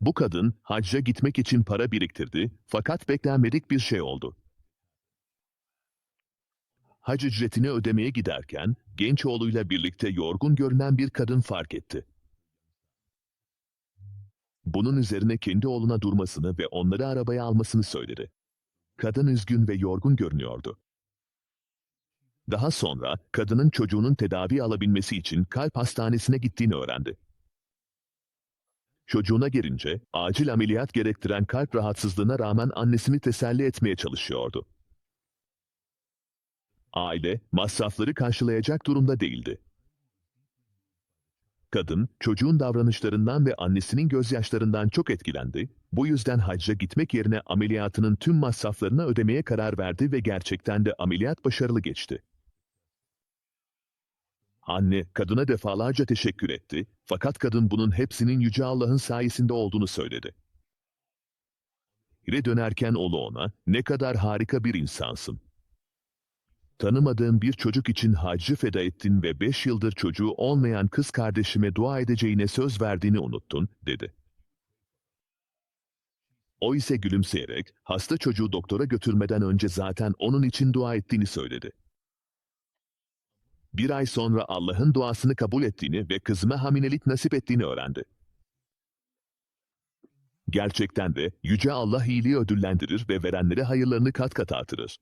Bu kadın hacca gitmek için para biriktirdi fakat beklenmedik bir şey oldu. Hac ücretini ödemeye giderken genç oğluyla birlikte yorgun görünen bir kadın fark etti. Bunun üzerine kendi oğluna durmasını ve onları arabaya almasını söyledi. Kadın üzgün ve yorgun görünüyordu. Daha sonra kadının çocuğunun tedavi alabilmesi için kalp hastanesine gittiğini öğrendi. Çocuğuna gelince acil ameliyat gerektiren kalp rahatsızlığına rağmen annesini teselli etmeye çalışıyordu. Aile masrafları karşılayacak durumda değildi. Kadın, çocuğun davranışlarından ve annesinin gözyaşlarından çok etkilendi. Bu yüzden hacca gitmek yerine ameliyatının tüm masraflarını ödemeye karar verdi ve gerçekten de ameliyat başarılı geçti. Anne, kadına defalarca teşekkür etti, fakat kadın bunun hepsinin Yüce Allah'ın sayesinde olduğunu söyledi. Eve dönerken oğlu ona, ne kadar harika bir insansın. Tanımadığın bir çocuk için haccı feda ettin ve beş yıldır çocuğu olmayan kız kardeşime dua edeceğine söz verdiğini unuttun, dedi. O ise gülümseyerek, hasta çocuğu doktora götürmeden önce zaten onun için dua ettiğini söyledi. Bir ay sonra Allah'ın duasını kabul ettiğini ve kızıma hamilelik nasip ettiğini öğrendi. Gerçekten de Yüce Allah iyiliği ödüllendirir ve verenlere hayırlarını kat kat artırır.